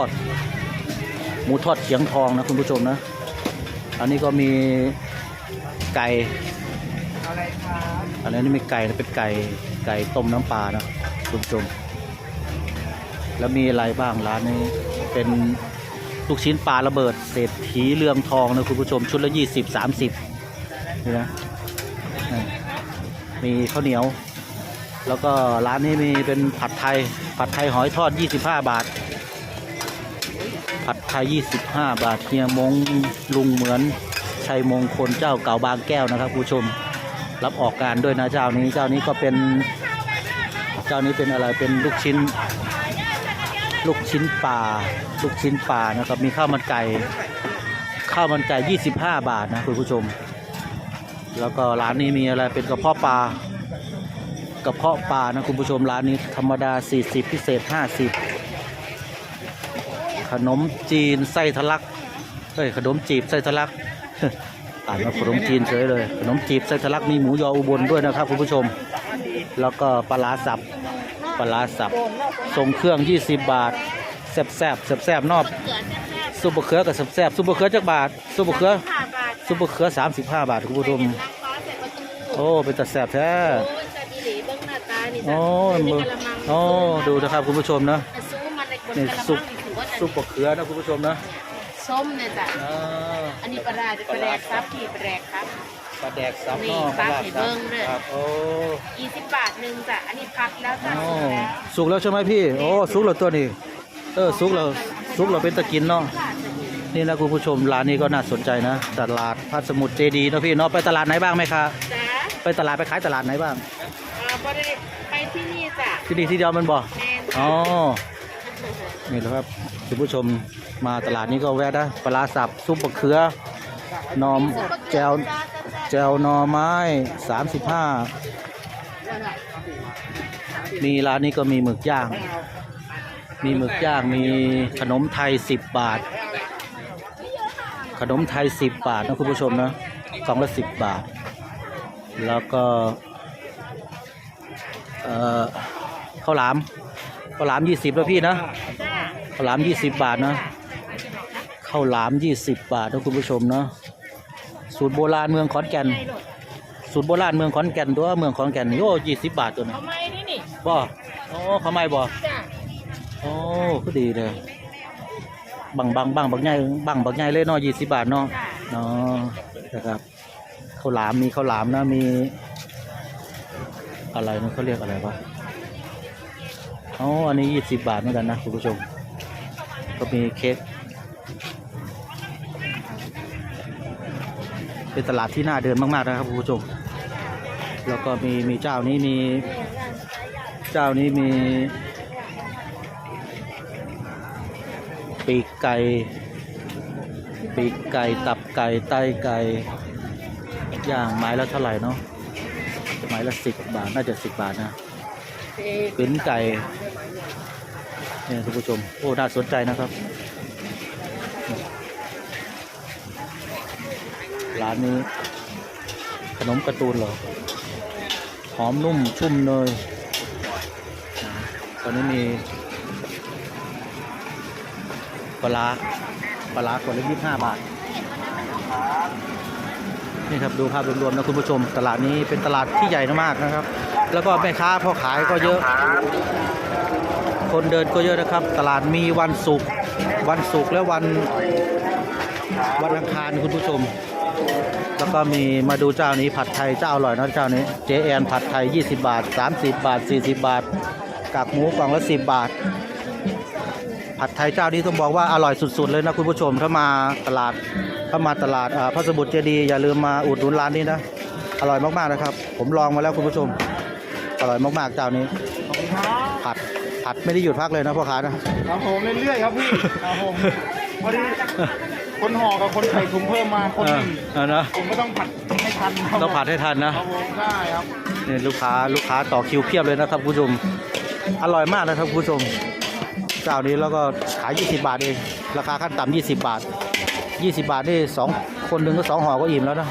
อด หมูทอดเขียงทองนะคุณผู้ชมนะ อันนี้ก็มีไก่อะไรนนี้มีไก่นะเป็นไก่ไก่ต้มน้ำปลานะคุณผู้ชม แล้วมีอะไรบ้างร้านนี้เป็นลูกชิ้นปลาระเบิดเศรษฐีเรืองทองนะคุณผู้ชมชุดละยี่สิบสามสิบนี่นะมีข้าวเหนียว แล้วก็ร้านนี้มีเป็นผัดไทย ผัดไทยหอยทอด 25 บาท ผัดไทย 25 บาทเฮียมงลุงเหมือนชัยมงคลเจ้าเก่าบางแก้วนะครับผู้ชมรับออกการด้วยนะเจ้านี้เจ้านี้ก็เป็นเจ้านี้เป็นอะไรเป็นลูกชิ้น ลูกชิ้นปลาลูกชิ้นปลานะครับมีข้าวมันไก่ข้าวมันไก่ 25 บาทนะคุณผู้ชม แล้วก็ร้านนี้มีอะไรเป็นกระเพาะปลากระเพาะปลานะคุณผู้ชมร้านนี้ธรรมดา 40 พิเศษ 50 ขนมจีนไส้ทะลักเฮ้ยขนมจีบไส้ทะลักอ่านว่าขนมจีนเฉยเลย ขนมจีบไส้ทะลักมีหมูยออุบลด้วยนะครับคุณผู้ชม แล้วก็ปลาร้าสับปลาร้าสับทรงเครื่อง 20 บาทแซ่บแซ่บแซ่บแซบนอบซุปเปอร์เขือกับแซ่บแซ่บซุปเปอร์เขือจักบาทซุปเปอร์เขือซุปเปอร์เขือ35 บาทคุณผู้ชมโอ้เป็นตาแซ่บแท้โอ้เบิ้งหน้าตานี่โอ้จ้ะมือในกะละมังโอ้ดูนะครับคุณผู้ชมนะแต่ซูมันในบนนี่กะละซุป มังนี่ถือว่าจะซุปปะเขือนะคุณผู้ชมนะส้มเนี่ยจ้ะอ่าอันนี้ปลาร้าปลาแดกซับพี่ปลาแดกครับ ปลาแดกซับนี่นอกปลาร้ไข่เบิ้งเนี่ยครับโอ้ยี่สิบบาทหนึ่งจ้ะอันนี้พัดแล้วจ้ะโอ้สุกแล้วสุกแล้วใช่ไหมพี่โอ้สุกแล้วตัวนี้ เออสุกแล้วสุกแล้วเป็นตะกินเนาะบาทจะดีนี่นะคุณผู้ชมร้านนี้ก็น่าสนใจนะตลาดพัดสมุทรเจดีย์นะพี่เนาะไปตลาดไหนบ้างไหมคะจ้ะไปตลาดไปขายตลาดไหนบ้าง อ่าบริเวณไปที่นี่จ้ะที่นี่ที่เดียวมันบ่แมนอ๋อนี่แหละครับ คุณผู้ชมมาตลาดนี้ก็แวะนะปลาสับซุปมะเขือนอมแจวแจวหนอไม้สามสิบห้ามีร้านนี้ก็มีหมึกย่าง มีหมึกย่างมีขนมไทยสิบบาท ขนมไทยสิบบาทนะคุณผู้ชมนะกล่องละสิบบาท แล้วก็เอ่อข้าวหลามข้าวหลามยี่สิบแล้วพี่นะาวหลามยี่สิบบาทนะข้าวหลามยี่สิบบาทนะคุณผู้ชมเนาะสูตรโบราณเมืองขอนแก่น สูตรโบราณเมืองขอนแก่นตัวเมืองขอนแก่นโอ้ยี่สิบบาทตัวนะเอาไม้นี่นี่บ่โอ้เขาไม่บ่โอ้ก็ดีเลยบังบังบังบักใหญ่บังบักใหญ่เลยเนาะยี่สิบบาทเนาะจ้ะเนาะนะครับข้าวหลามมีข้าวหลามนะมี อะไรนะเขาเรียกอะไรวะอ๋ออันนี้ยี่สิบบาทเหมือนกันนะคุณผู้ชม ก็มีเค้กเป็นตลาดที่น่าเดินมาก ๆ นะครับคุณผู้ชม แล้วก็มีมีเจ้านี้มีเจ้านี้มี ปีกไก่ ปีกไก่ตับไก่ไตไก่ย่างไม้ละเท่าไหร่เนาะไม้ละสิบบาท น่าจะสิบบาทนะขืนไก่เนี่ยคุณผู้ชมโอ้น่าสนใจนะครับร้านนี้ ขนมการ์ตูนเหรอหอมนุ่มชุ่มเนยตอนนี้มีปลาปลาร้าขวดละยี่สิบห้าบาท นี่ครับดูภาพรวมๆนะคุณผู้ชม ตลาดนี้เป็นตลาดที่ใหญ่มากนะครับ แล้วก็แม่ค้าพ่อขายก็เยอะ คนเดินก็เยอะนะครับ ตลาดมีวันศุกร์วันศุกร์และวันวันอังคารคุณผู้ชม แล้วก็มีมาดูเจ้านี้ผัดไทยเจ้าอร่อยนะเจ้านี้เจแอนผัดไทย 20 บาท 30 บาท 40 บาทกากหมูกล่องละ10 บาท ผัดไทยเจ้านี้ต้องบอกว่าอร่อยสุด ๆ เลยนะคุณผู้ชมถ้ามาตลาดถ้ามาตลาดพระสมุทรเจดีย์อย่าลืมมาอุดหนุนร้านนี้นะอร่อยมากๆนะครับ ผมลองมาแล้วคุณผู้ชม อร่อยมากๆเจ้านี้ผัด ดไม่ได้หยุดพักเลยนะพ่อค้านะครับผมเรื่อยๆครับพี่ครับผมพอดีคนห่อกับคนใส่ถุงเพิ่มมาคนเอหอนึ่งเออนะผมก็ต้องผัดให้ทันครับต้องผัดให้ทันนะครับผมได้ครับนี่ลูกค้าลูกค้าต่อคิวเพียบเลยนะครับคุณผู้ชมอร่อยมากนะครับคุณผู้ชมเจ้านี้แล้วก็ขาย 20 บาทเองราคาขั้นต่ำ20 บาท 20 บาทนี่สองคนหนึ่งก็สองห่อก็อิ่มแล้วนะ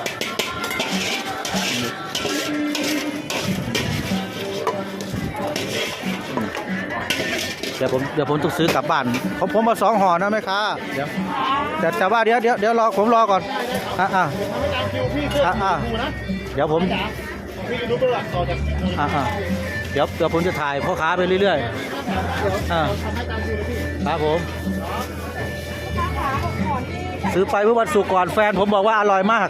เดี๋ยวผมเดี๋ยวผมต้องซื้อกลับบ้าน ผมผมมาสองห่อนะแม่ค้าเดี๋ยวแต่แต่ว่าเดี๋ยวเดี๋ยวเดี๋ยวรอผมรอก่อนอะอะไม่ตามคิวพี่เพื่อนอะอะดูนะเดี๋ยวผมจ๋าพี่ดูเบอร์อะต่อจากอะอะเดี๋ยวเดี๋ยวผมจะถ่ายพ่อค้าไปเรื่อยๆอ่าทำให้ตามคิวเลยพี่ครับผมซื้อไปเมื่อวันศุกร์ก่อนแฟนผมบอกว่าอร่อยมาก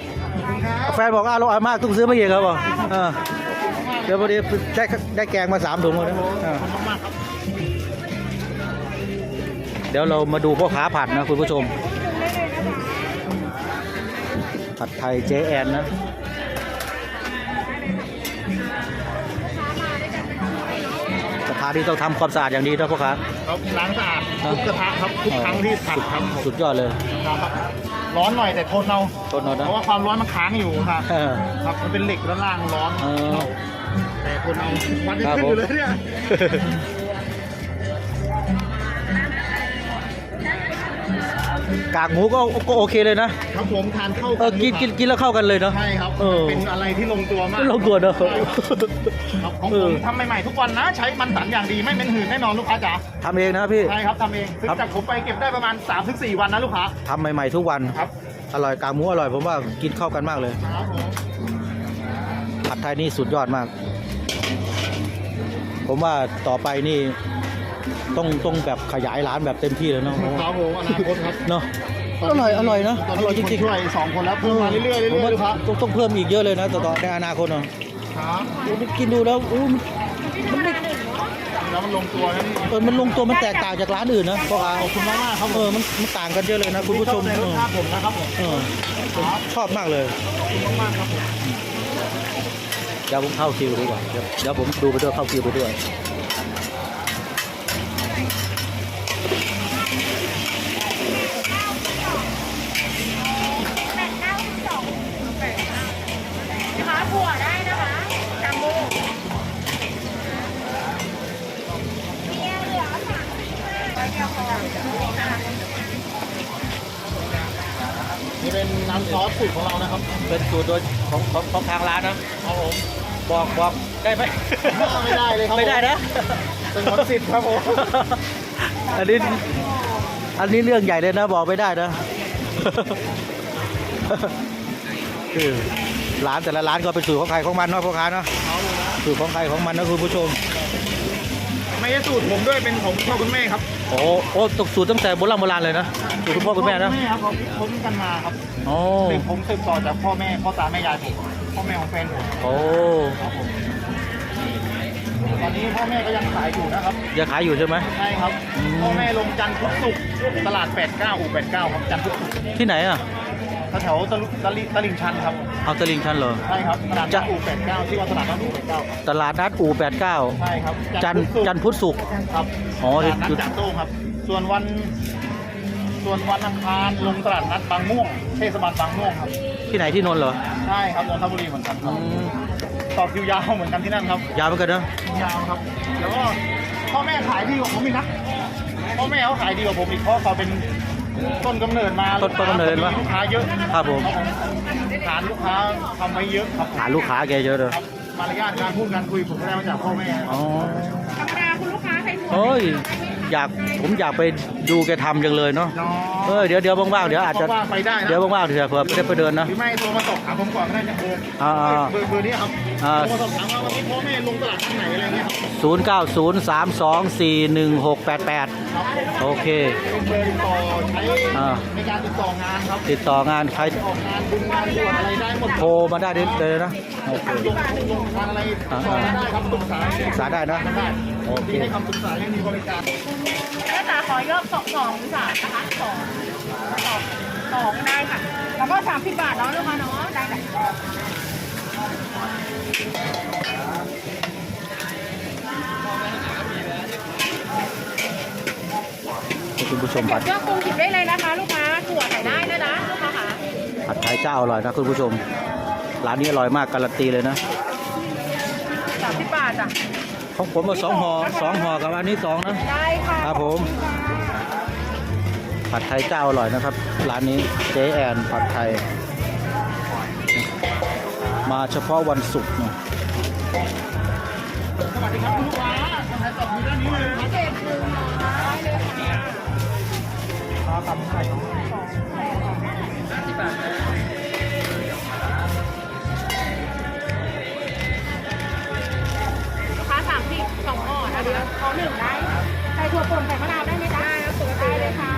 แฟนบอกว่าอร่อยมากต้องซื้อมาอีกครับผมเออเดี๋ยวพอดีได้ได้แกงมาสามถุงเลยนะ เออขอบคุณมากครับเดี๋ยวเรามาดูพ่อค้าผัดนะคุณผู้ชม ผัดไทยเจแอนนะกระทะที่ต้องทำความสะอาดอย่างดีนะพ่อค้าครับล้างสะอาดทุกกระทะครับทุกครั้งที่ผัดครับผมสุดยอดเลยครับร้อนหน่อยแต่ทนเอาทนเอานะเพราะว่าความร้อนมันค้างอยู่ครับเออครับมันเป็นเหล็กด้านล่างร้อนเออแต่ทนเอาวันนี้ครับขึ้นผมอยู่เลยเนี่ย กากหมูก็ก็โอเคเลยนะ ครับผมทานเข้าเออกินกินกินแล้วเข้ากันเลยเนาะ ใช่ครับเออ เป็นอะไรที่ลงตัวมากลงตัวเนอะใช่ครับของเอผอ มทำใหม่ๆทุกวันนะ ใช้มันสันอย่างดีไม่เป็นหืนแน่นอนลูกค้าจ๋าทำเองนะพี่ ใช่ครับทำเองซื้อครับ จากผมไปเก็บได้ประมาณ 3-4 วันนะลูกค้าทำใหม่ๆทุกวัน ครับอร่อยกากหมูอร่อยผมว่ากินเข้ากันมากเลย ครับผมผัดไทยนี่สุดยอดมาก ผมว่าต่อไปนี่ ต้องต้องแบบขยายร้านแบบเต็มที่เลยเนาะครับผมอนาคตครับเนาะอร่อยอร่อยนะตอนอนี้ร่อยจมีคนริงช่วยสองคนแล้วเพิ่มมาเรื่อยๆเรื่อยผมว่าๆลูกค้าต้องต้องเพิ่มอีกเยอะเลยนะต่อต่อในอนาคตเนาะครับโอ้ยกินดูแล้วอู้มันไม่แล้วมันลงตัวนะนี่เออมันลงตัวมันแตกต่างจากร้านอื่นนะพ่อค้าขอบคุณมากๆครับเออมันมันต่างกันเยอะเลยนะคุณผู้ชมในเอรสอชาติผมนะครับผมเออผมชอบมากเลยขอบคุณมากๆครับผมเดี๋ยวผมเข้าคิวดีกว่าเดี๋ยวเดี๋ยวผมดูไปด้วยเข้าคิวไปด้วย เป็นสูตรโดยของของของทางร้านนะครับผมบอกบอกได้ไหมไม่ได้เลยครับไม่ได้นะเป็นมนต์สิทธิ์ครับผมอันนี้อันนี้เรื่องใหญ่เลยนะบอกไม่ได้นะคือร้านแต่ละร้านก็เป็นสูตรของใครของมันเนาะพ่อค้าเนาะสูตรของใครของมันนะคุณผู้ชมไม่ ใช่สูตรผมด้วยเป็นของพ่อคุณแม่ครับโอ้โอ้ตกสูตรตั้งแต่โบราณโบราณเลยนะสูตรคุณพ่อคุณแม่นะพ่อแม่ครับเขาพ้นกันมาครับโอ้เด็กผมสืบต่อจากพ่อแม่พ่อตาแม่ยายผมพ่อแม่ของแฟนผมโอ้ครับผมตอนนี้พ่อแม่ก็ยังขายอยู่นะครับยังขายอยู่ใช่ไหมใช่ครับอืมพ่อแม่ลงจันทร์พุธศุกร์ตลาด 89อู่89ครับจันทร์พุธศุกร์ที่ไหนอะ แถวๆตะลุตะลิตลิ่งชันครับเอาตลิงชันเหรอ ใช่ครับตลาดจะนัดอู่89ที่ว่าตลาดนัดอู่89ครับตลาดนัดอู่89ใช่ครับจันทร์จันทร์พุธศุกร์ ครับอ๋อตลาดนัดที่จ่าโต้งครับ ส่วนวัน ส่วนวันอังคารลงตลาดนัดบางม่วงเทศบาลบางม่วงครับที่ไหนที่นนท์เหรอใช่ครับนนทบุรีเหมือนกันคอืรับมต่อคิวยาวเหมือนกันที่นั่นครับ ยาวเหมือนกันนะยาวครับ แล้วก็พ่อแม่ขายดีกว่าผมอีกนะพ่อแม่เขาขายดีกว่าผมอีกเพราะเขาเป็น ต้นกำเนิดมาต้นต้นกำเนิดวะ ลูกค้าเยอะครับผมฐานลูกค้าทำไว้เยอะครับหาลูกค้าแกเยอะเลยครับมารยาทการพูดการคุยผมก็ได้มาจากพ่อแม่อ๋อ ธรรมดาคุณลูกค้าใช้หัวโอ้ย อยากผมอยากไปดูแกทำจังเลยเนาะเนาะ เออเดี๋ยวเดี๋ยวว่างๆเดี๋ยวอาจจะว่างๆไปได้นะ เดี๋ยวว่างๆเดี๋ยวเผื่อไม่ได้ไปเดินนะ หรือไม่โทรมาสอบถามผมก่อนก็ได้จะเบอร์อ่าๆเบอร์เบอร์นี้ครับอ่า โทรมาสอบถามว่าวันนี้พ่อแม่ลงตลาดที่ไหนอะไรเงี้ยครับ0 9 0 3 2 4 1 6 8 8ครับผมโอเค เป็นเบอร์ติดต่อใช้อ่า ในการติดต่องานครับติดต่องานใครจะออกงานบุญงานบวชอะไรได้หมดโทรมาได้เลยนะโอเค ลงลงงานอะไรติดต่อมาได้ครับปรึกษาปรึกษาได้นะ ได้โอเค ที่ให้คำปรึกษาให้มีบริการ แม่จ๋าขอยอดสองสองสามนะคะสองสองสองได้ค่ะ แล้วก็สามสิบบาทเนาะลูกค้าเนาะได้ค่ะให้คุณผู้ชมเดี๋ผัยดวเครื่องปรุงหยิบได้เลยนะคะลูกค้าถั่วใส่ได้นะนะลูกค้าค่ะผัดไทยเจ้าอร่อยนะคุณผู้ชม ร้านนี้อร่อยมากการันตีเลยนะสามสิบบาทจ้ะ ของผมมาสองห่อสองห่อกับอันนี้สองนะได้ค่ะครับผม ผัดไทยเจ้าอร่อยนะครับ ร้านนี้เจแอนผัดไทย มาเฉพาะวันศุกร์นะสวัสดีครับลูกค้าทำไทยตอบอยู่ด้านนี้เลยเจ็ดหนึ่งได้ค่ะตาตับไข่สองห้าสิบบ เดียวขอหนึ่งได้ใส่ถั่วป่นใส่มะนาวได้ไหมจ๊ะได้ครับได้เลยค่ะ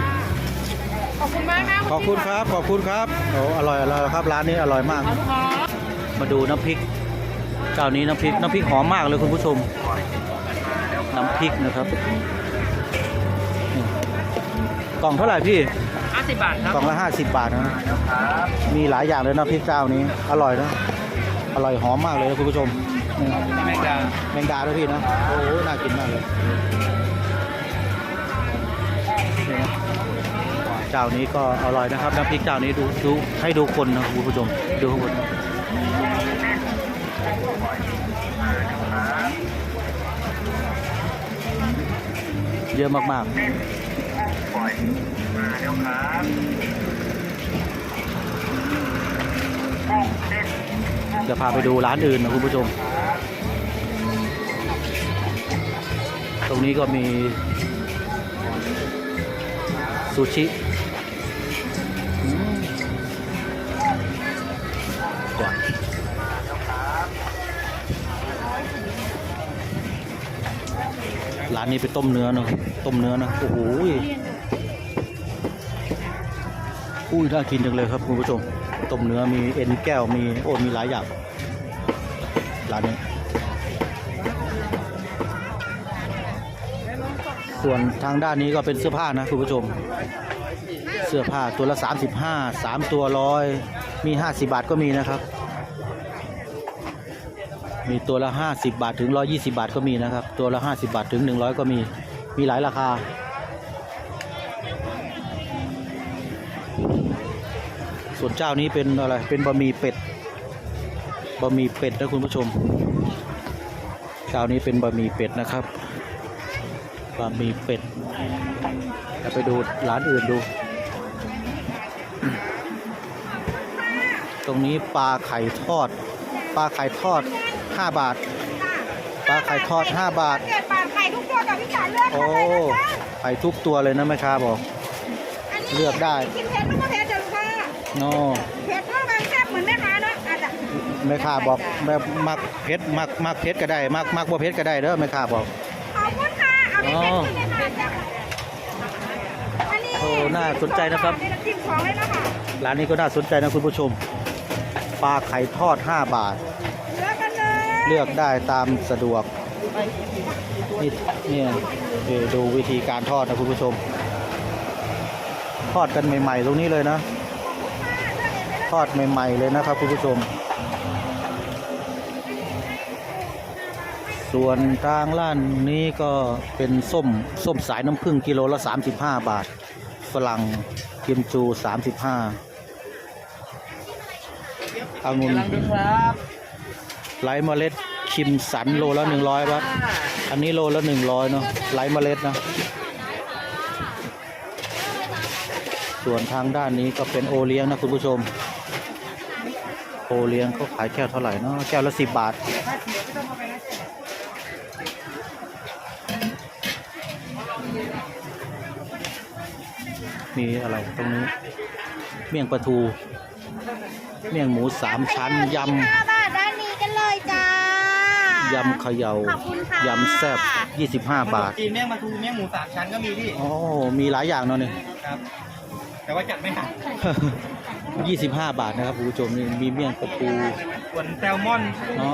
ขอบคุณมากนะขอบคุณครับ ขอบคุณครับโอ้อร่อยอร่อยครับร้านนี้อร่อยมากเอาลูกค้ามาดูน้ำพริก เจ้านี้น้ำพริกน้ำพริกหอมมากเลยคุณผู้ชม น้ำพริกนะครับนี่กล่องเท่าไหร่พี่ ห้าสิบบาทครับ กล่องละห้าสิบบาทนะ มีหลายอย่างเลยน้ำพริกเจ้านี้ อร่อยนะ อร่อยหอมมากเลยนะคุณผู้ชมนี่ แมงดาแมงดาด้วยพี่นะโอ้โหน่ากินมากเลยนี่นะเจ้านี้ก็อร่อยนะครับน้ำพริกเจ้านี้ดูดูให้ดูคนนะคุณผู้ชมดูข้างบนเยอะมากๆจะพาไปดูร้านอื่นนะคุณผู้ชม ตรงนี้ก็มีซูชิร้านนี้เป็นต้มเนื้อเนะต้มเนื้อนะโอ้โหอุ้ยน่ากินจังเลยครับคุณผู้ชมต้มเนื้อมีเอ็นแก้วมีโอ้มีหลายอย่างร้านนี้ ส่วนทางด้านนี้ก็เป็นเสื้อผ้านะคุณผู้ชม เสื้อผ้าตัวละ 35 3 ตัวร้อยมี 50 บาทก็มีนะครับ มีตัวละ 50 บาทถึง 120 บาทก็มีนะครับ ตัวละ 50 บาทถึง 100 ก็มีมีหลายราคาส่วนเจ้านี้เป็นอะไร เป็นบะหมี่เป็ด บะหมี่เป็ดนะคุณผู้ชม เจ้านี้เป็นบะหมี่เป็ดนะครับ บะหมี่เป็ดเดี๋ยวไปดูร้านอื่นดู ตรงนี้ปลาไข่ทอด ปลาไข่ทอด 5 บาท ปลาไข่ทอด 5 บาท เก็บปากไข่ทุกตัวกับพี่จ๋าเลือกโอ้มาเลยนะจ๊ะไข่ทุกตัวเลยนะแม่ค้าบอก อันนี้เลือกได้ กินเผ็ดลูกก็เผ็ดเดี๋ยวลูกค้าโน่เผ็ดเท่ากันแซ่บเหมือนแม่ค้าเนาะอาจจะแม่ค้าบอกแบบมักเผ็ดมักมักเผ็ดก็ได้ มักมักบ่เผ็ดก็ได้เด้อแม่ค้าบอกขอบคุณ ค่ะเอาไปเผ็ดที่แม่ค้าจ้ะอันนี้โอ้น่าสนใจนะครับนี่น้ำจิ้มของเลยนะคะร้านนี้ก็น่าสนใจนะคุณผู้ชม ปลาไข่ทอด 5 บาทเลือกกันเลยเลือกได้ตามสะดวก นี่เนี่ยเดี๋ยวดูวิธีการทอดนะคุณผู้ชม ทอดกันใหม่ ๆ ตรงนี้เลยนะ ทอดใหม่ ๆ เลยนะครับคุณผู้ชม ส่วนทางร้านนี้ก็เป็นส้มส้มสายน้ำผึ้งกิโลละ 35 บาท ฝรั่งกิมจู 35องุ่นกำลังดูครับไร้เมล็ดคิมสันโลละ 100บาทอันนี้โลละ 100 เนาะไร้เมล็ดนะ ส่วนทางด้านนี้ก็เป็นโอเลี้ยงนะคุณผู้ชมโอเลี้ยงเขาขายแก้วเท่าไหร่เนาะแก้วละ10บาท มีอะไรตรงนี้ เมี่ยงปลาทู เมี่ยงหมูสามชั้นยห้าบาทด้านนี้กันเลยจ้าำยำเขยาขอบคุณค่ะ ยำแซ่บ25 บาทจีนเมี่ยงปลาทูเมี่ยงหมูสามชั้นก็มีพี่อ๋อมีหลายอย่างเนาะเนี่ย ครับ แต่ว่าจัดไม่หัก25 บาทนะครับคุณผู้ชมนี่มีเมี่ยงปลาทูส่วนแซลมอนอ๋อ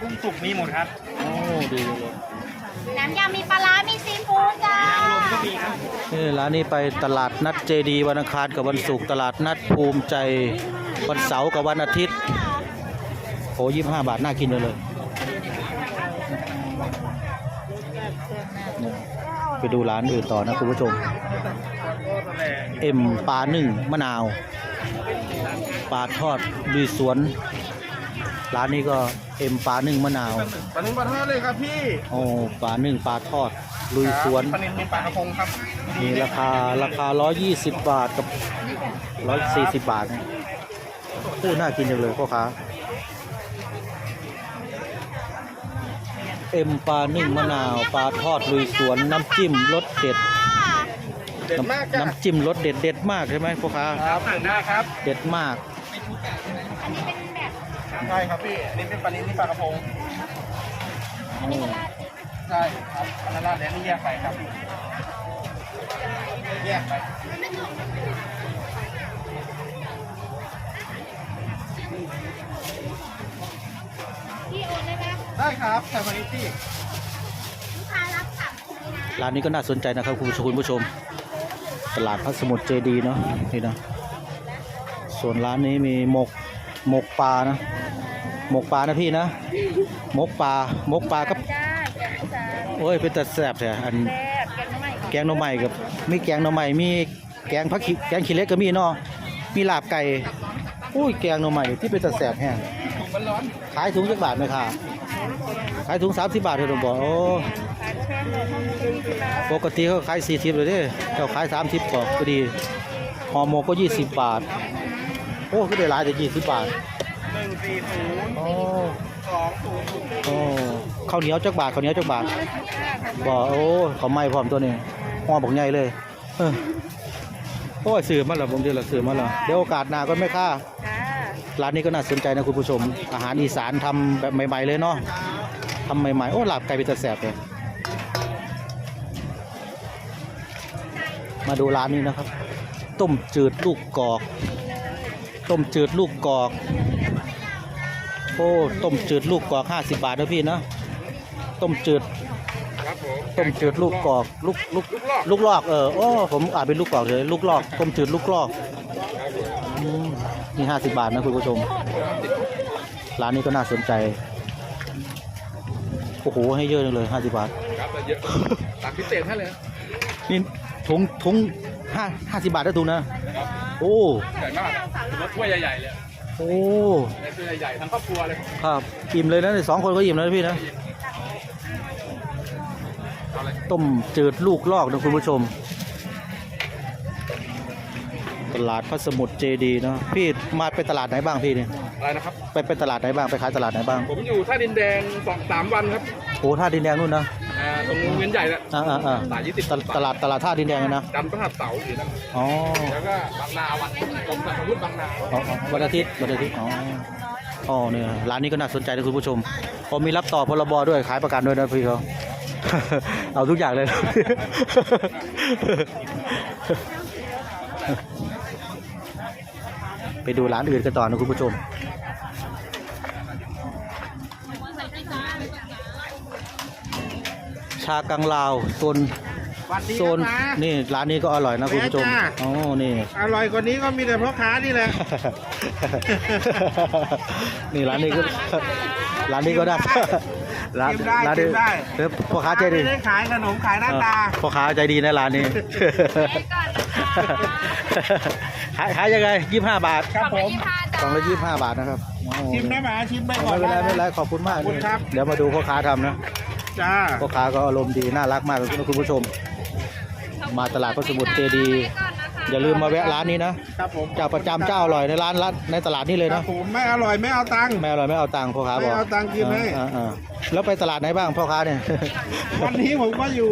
กุ้งสุกมีหมดครับ โอ้ดีเลย น้ำยำมีปลาร้ามีซีฟู้ดจ้านี่ร้านนี้ไปตลาดนัดเจดีวันอังคารกับวันศุกร์ตลาดนัดภูมิใจวันเสาร์กับวันอาทิตย์โอ้ยี่ห้าบาทน่ากินเลยเลยไปดูร้านอื่นต่อนะคุณผู้ชม เอ็มปลาหนึ่งมะนาว ปลาทอดลุยสวน ร้านนี้ก็เอ็มปลาหนึ่งมะนาวปลาหนึ่งปลาทอดเลยครับพี่โอ้ปลาหนึ่งปลาทอดลุยสวนปลาหนึ่งมีปลากระพงครับมีราคาราคา 120 บาทกับ 140 บาทเนี่ยโอ้น่ากินจังเลยพ่อค้าเอ็มปลานึ่งมะนาวปลาทอดลุยสวนน้ำจิ้มรสเด็ดเด็ดมากจ้ะน้ำจิ้มรสเด็ดเด็ดมากใช่ไหมพ่อค้าครับสั่งได้ครับ เด็ดมาก ใช่ครับพี่อันนี้เป็นปลาลิ้นนี่ปลากระพงอันนี้ก็ราดใช่ครับอันนั้นราดแล้วนี่แยกไปครับแยกไปที่โอนได้ไหมได้ครับใส่มานิตี้ลูกค้ารับสามคนเลยนะร้านนี้ก็น่าสนใจนะครับคุณผู้ชมคุณผู้ชม ตลาดพระสมุทรเจดีย์เนาะนี่นะส่วนร้านนี้มีหมกหมกปลานะ หมกปลานะพี่นะหมกปลาหมกปลากับ จ้าแกงจานโอ้ยเป็นแต่แซ่บแท้อัน แซ่บแกงน้ำใหม่แกงหน่อไม้กับมีแกงหน่อไม้มีแกงผักขี้แกงขี้เหล็กก็มีเนาะมีลาบไก่อุ้ยแกงหน่อไม้ที่เป็นแต่แซ่บแห้งขายถุงจักบาทไหมคะขายถุง30บาทเท่านั้นบ่โอ้ขายแช่หน่อยห้องนี้ที่ร้านปกติเขาขาย40เลยเด้เจ้าขาย30ก็พอดีห่อหมกก็ 20 บาท โอ้ก็ได้หลายแต่20 บาทห นึ่งสี่ศูนย์โอ้สองศูนย์ศูนย์โอ้ข้าวเหนียวจักบาทข้าวเหนียวจักบาทบ่โอ้เขาวไหม้พร้อมตัวนี้ห่อบักใหญ่เลยเออโอ้ยซื้อมาแล้วผมเดี๋ยวละซื้อมาแล้วเดี๋ยวโอกาสหน้าก็ไม่ค่าค่ะร้านนี้ก็น่าสนใจนะคุณผู้ชม อาหารอีสานทำแบบใหม่ๆเลยเนาะทำใหม่ๆ โอ้ลาบไก่เป็นตะแสบเลยมาดูร้านนี้นะครับ ต้มจืดลูกกอก ต้มจืดลูกกอก โอ้ต้มจืดลูกกอก50บาทนะพี่นะต้มจืดครับผมต้มจืดลูกกอกลูกลูกลูกลอกลูกลอกเออโอ้ผมอ่านเป็นลูกกอกเลยลูกลอกต้มจืดลูกลอกอืมนี่50บาทนะคุณผู้ชมร้านนี้ก็น่าสนใจโอ้โหให้เยอะจังเลย50บาทครับแต่เยอะตักพิเศษให้เลยนี่ถุงถุงห้าห้าสิบบาทได้ถุงนะโอ้ใหญ่มากรถถ้วยใหญ่ๆเลย โอ้ในถ้วยใหญ่ๆทั้งครอบครัวเลยครับอิ่มเลยนะสองคนก็อิ่มแล้วนะพี่นะเอาเลยต้มจืดลูกลอกนะคุณผู้ชม ตลาดพระสมุทรเจดีย์เนาะพี่มาไปตลาดไหนบ้างพี่เนี่ยอะไรนะครับ ไปไปตลาดไหนบ้างไปขายตลาดไหนบ้างผมอยู่ท่าดินแดงสองสามวันครับโอ้ท่าดินแดงนู่นนะ อ่าตรงวงเวียนใหญ่แหละอ่าอ่าอ่าตลาดยี่สิบตลตลาดตลาดท่าดินแดงอะนะจันทร์พฤหัสเสาร์อยู่นะอ๋อแล้วก็บางนาวันกรมสรรพาวุธบางนาอ๋ออ๋อวันอาทิตย์วันอาทิตย์อ๋ออ๋อเนี่ยร้านนี้ก็น่าสนใจนะคุณผู้ชมผมมีรับต่อพรบด้วยขายประกันด้วยนะพี่เขาเอาทุกอย่างเลยนะไปดูร้านอื่นกันต่อนะคุณผู้ชมากังลาวโซนวันนี้โซนนะนี่ร้านนี้ก็อร่อยนะคุณผู้ชมแม่จ้าอ๋อนี่อร่อยกว่านี้ก็มีแต่พ่อค้านี่แหละ นี่ร้านนี้ก็ร้านนี้ก็ได้ร้านชิมได้ร้านนี้ชิมได้เออพ่อค้าใจดีไม่ได้ขายขนมขายหน้าตาเออพ่อค้าใจดีนะร้านนี้ขายขายยังไงยี่ห้าบาทครับผมกล่องละยี่ห้าบาทนะครับโอ้ชิมได้ไหมชิมไปก่อไม่นเป็นไรไม่เป็นไรด้ะขอบคุณมากขอบคุณครับเดี๋ยวมาดูพ่อค้าทำนะ จ้าพ่อค้าก็อารมณ์ดีน่ารักมากเลยนะคุณผู้ชม มาตลาดพระสมุทรเจดีย์อย่าลืมมาแวะร้านนี้นะครับผมเจ้าประจำเจ้าอร่อยในร้านร้านในตลาดนี้เลยครันะบผมไม่อร่อยไม่เอาตังค์ ไม่อร่อยไม่เอาตังค์พ่อค้าบอกไม่เอาตังค์กินให้ อ่าอ่าแล้วไปตลาดไหนบ้างพ่อค้าเนี่ย วันนี้ผมก็อยู่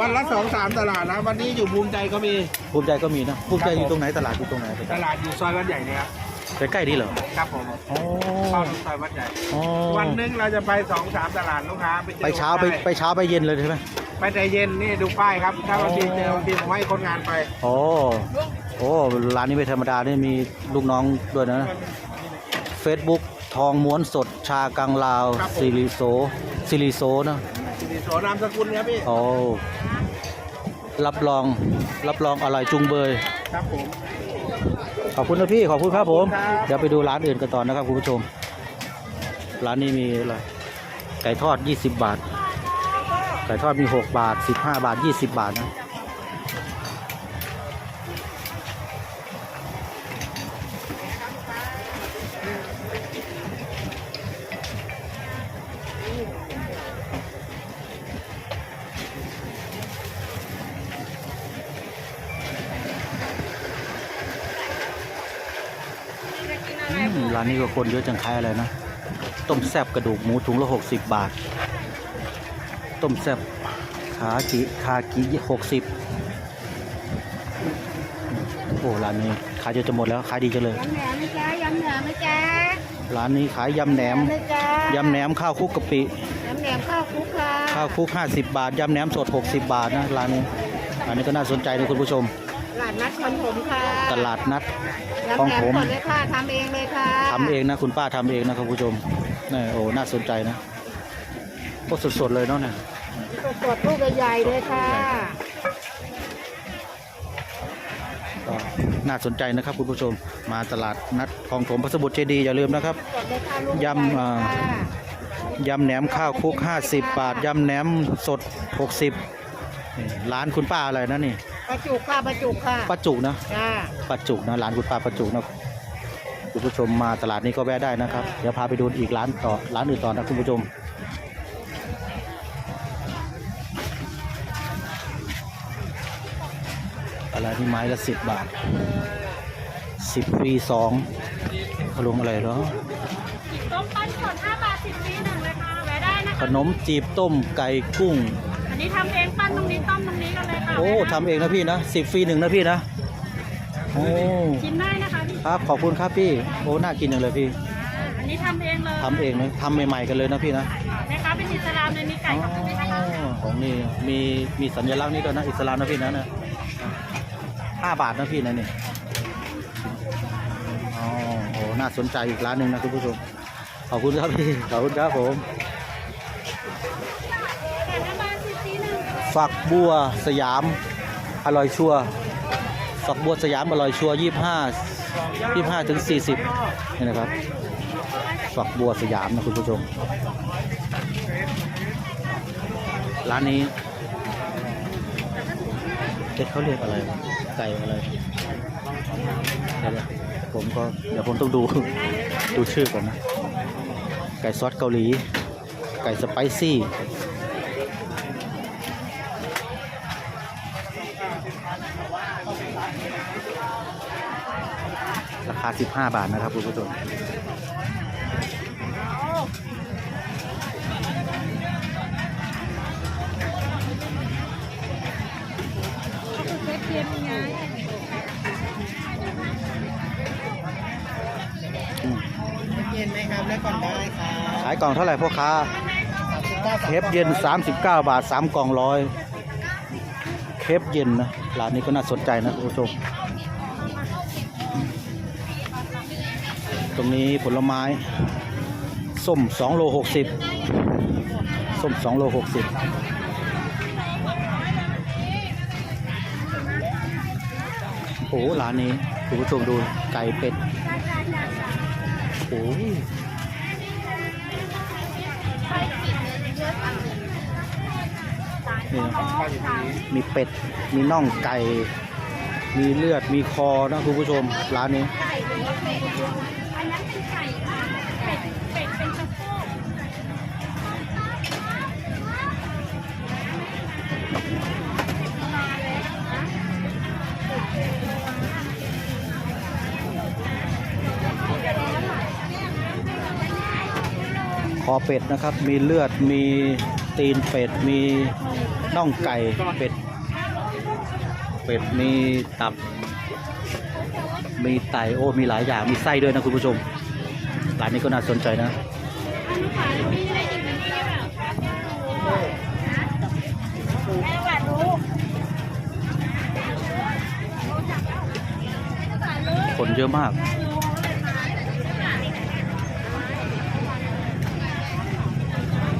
วันละสองสามตลาดนะวันนี้อยู่ภูมิใจก็มีภูมิใจก็มีนะภูมิใจครับผมอยู่ตรงไหนตลาดอยู่ตรงไหนตลาดอยู่ซอยวัดใหญ่เนี่ยครับ ใกล้ๆนี่เหรอครับผมอ๋อเข้าถึงซอยวัดใหญ่ อ๋อวันหนึงเราจะไปสองสามตลาดลูกค้าไปเจอไปเช้าไปไปเช้าไปเย็นเลยใช่ไหม ไปแต่เย็นนี่ดูป้ายครับ ถ้าบางทีอ๋อเจอบางทีผมให้คนงานไปโอ้โอ้ร้านนี้ไม่ธรรมดานี่มีลูกน้องด้วยนะ Facebook ทองม้วนสดชากังลาวครับผมซิริโซซิริโซนะสิริโสนามสกุลครับพี่ โอ้รับรองรับรองอร่อยจุงเบย ครับผม ขอบคุณนะพี่ขอบคุณครับผมขอบคุณครับเดี๋ยวไปดูร้านอื่นกันต่อนะครับคุณผู้ชม ร้านนี้มีอะไรไก่ทอด 20 บาท ไก่ทอดมี 6 บาท 15 บาท 20 บาทนะานนี้ก็คนเยอะจังคายอะไรนะ ต้มแซบกระดูกหมูถุงละ60บาท ต้มแซบขากิคากิ60อ้ร้านนี้ขายจนจะหมดแล้วขายดีจังเลยยำแหนมไหมจ๊ะยำแหนมไหมจ๊ะร้านนี้ขายยำแหนมไหมจ๊ะยำแหนมข้าวคลุกกะปิยำแหนมข้าวคลุกค่ะข้าวคลุก50บาทยำแหนมสด60บาทนะร้านนี้อันนี้ก็น่าสนใจนะคุณผู้ชม หลานนัดคนผมค่ะตลาดนัดยำของแหนมผมสดเลยค่ะทำเองเลยค่ะทำเองนะคุณป้าทำเองนะครับคุณผู้ชมนี่โอ้น่าสนใจนะโอ้สดๆเลยเนาะเนี่ย สดๆลูกใหญ่ๆเลยค่ะ ก็น่าสนใจนะครับคุณผู้ชมมาตลาดนัดคลองถมพระสมุทรเจดีย์อย่าลืมนะครับ สดเลยค่ะลูกยำอ่าใหญ่ค่ะยำแหนมข้าวคลุก 50 บาทยำแหนมสด 60นี่ร้านคุณป้าอะไรนะนี่ ปลาจุกค่ะปลาจุกค่ะป้าจุกนะจ้าป้าจุกนะร้านคุณป้าป้าจุกนะคุณผู้ชมมาตลาดนี้ก็แวะได้นะครับ เดี๋ยวพาไปดูอีกร้านต่อร้านอื่นต่อนะคุณผู้ชมอะไรนี่ไม้ละสิบบาทสิบฟรีสองขนมอะไรเหรอต้มปั้นสด5บาท10ฟรีหนึ่งเลยค่ะแวะได้นะขคะนมจีบต้มไก่กุ้ง อันนี้ทำเองปั้นตรงนี้ต้มตรงนี้กันเลยค่ะโอ้ทำเองนะพี่นะสิบฟรีหนึ่งนะพี่นะโอ้ชิมได้นะคะพี่ครับขอบคุณครับพี่โอ้น่ากินจังเลยพี่อ่าอันนี้ทำเองเลยทำเองนะทำใหม่ๆกันเลยนะพี่นะแม่ค้าเป็นอิสลามเลยมีไก่กับไม่ใช่นะคะอ๋อของนี่มีมีสัญลักษณ์นี่ด้วยนะอิสลามนะพี่นะนะห้าบาทนะพี่นะนี่อ๋อโอ้น่าสนใจอีกร้านหนึ่งนะคุณผู้ชมขอบคุณครับพี่ขอบคุณครับผม ฝักบัวสยามอร่อยชัวฝักบัวสยามอร่อยชัวยี่ห้ายี่ห้าถึงสี่สิบนี่นะครับ ฝักบัวสยามนะคุณผู้ชม ร้านนี้เด็กเขาเรียกอะไร ไก่อะไรเดี๋ยวผมก็เดี๋ยวผมต้องดูดูชื่อก่อนนะ ไก่ซอสเกาหลี ไก่สไปซี่ ราคา15บาทนะครับคุณผู้ชมเช็คเทียมยังไงเย็นไหมครับแล้วก่อนได้ครับขายกล่องเท่าไหร่พ่อค้าเคฟเย็น 39 บาท 3 กล่องร้อยเคฟเย็นนะร้านนี้ก็น่าสนใจนะคุณผู้ชม ตรงนี้ผลไม้ ส้ม2โล60ส้ม2โล60โอ้โหร้านนี้คุณผู้ชมดูไก่เป็ดโอ้ยมีเป็ด มีน่องไก่ มีเลือด มีคอนะคุณผู้ชม ร้านนี้ อันนั้นเป็นไก่ค่ะเป็ดเป็ดเป็นสะโพกคอเป็ดนะครับ มีเลือด มีตีนเป็ด มีน่องไก่เป็ด เป็ด มีตับ มีไตโอ้มีหลายอย่างมีไส้ด้วยนะคุณผู้ชมร้านนี้ก็น่าสนใจนะคนเยอะมาก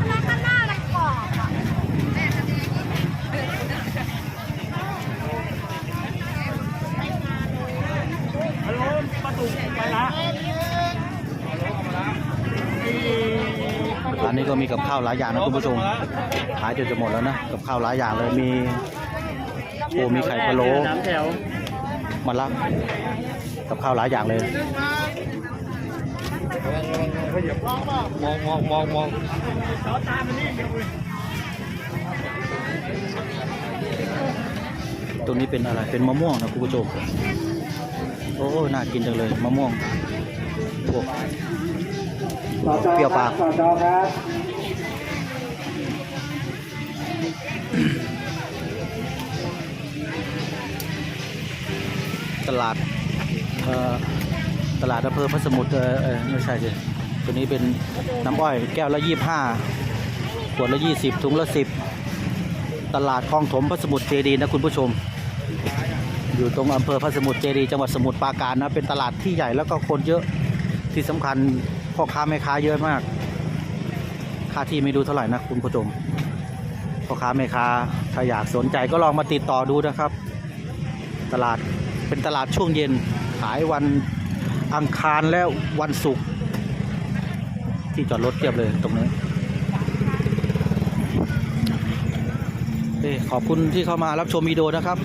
แล้วข้างหน้าอะไรกรอบอะ ฮัลโหลปลาดุกไปละ ร้านนี้ก็มีกับ ข้าวหลายอย่างนะคุณผู้ชมขายจนจะหมดแล้วนะกับข้าวหลายอย่างเลยมีโอ้มีไข่พะโล้น้ำแถวมะละกับข้าวหลายอย่างเลยมองมองมองมองเอาตามมันนี่เดี๋ยวตรงนี้เป็นอะไรเป็นมะม่วงนะคุณผู้ชมโอ้น่ากินจังเลยมะม่วงโอ้เปรี้ยวปาก ตลาดตลาดอำเภอพระสมุทรไม่ใช่สิตัวนี้เป็นน้ำอ้อยแก้วละยี่ห้าขวดละยี่สิบถุงละสิบตลาดคลองถมพระสมุทรเจดีนะคุณผู้ชม อยู่ตรงอำเภอพระสมุทรเจดีจังหวัดสมุทรปราการนะเป็นตลาดที่ใหญ่แล้วก็คนเยอะที่สำคัญพ่อค้าแม่ค้าเยอะมาก ค่าที่ไม่รู้เท่าไหร่นะคุณผู้ชมพ่อค้าแม่ค้าถ้าอยากสนใจก็ลองมาติดต่อดูนะครับ ตลาด เป็นตลาดช่วงเย็น ขายวันอังคารและวันศุกร์ที่จอดรถเทียบเลยตรงนี้เอ้ยขอบคุณที่เข้ามารับชมวิดีโอนะครับ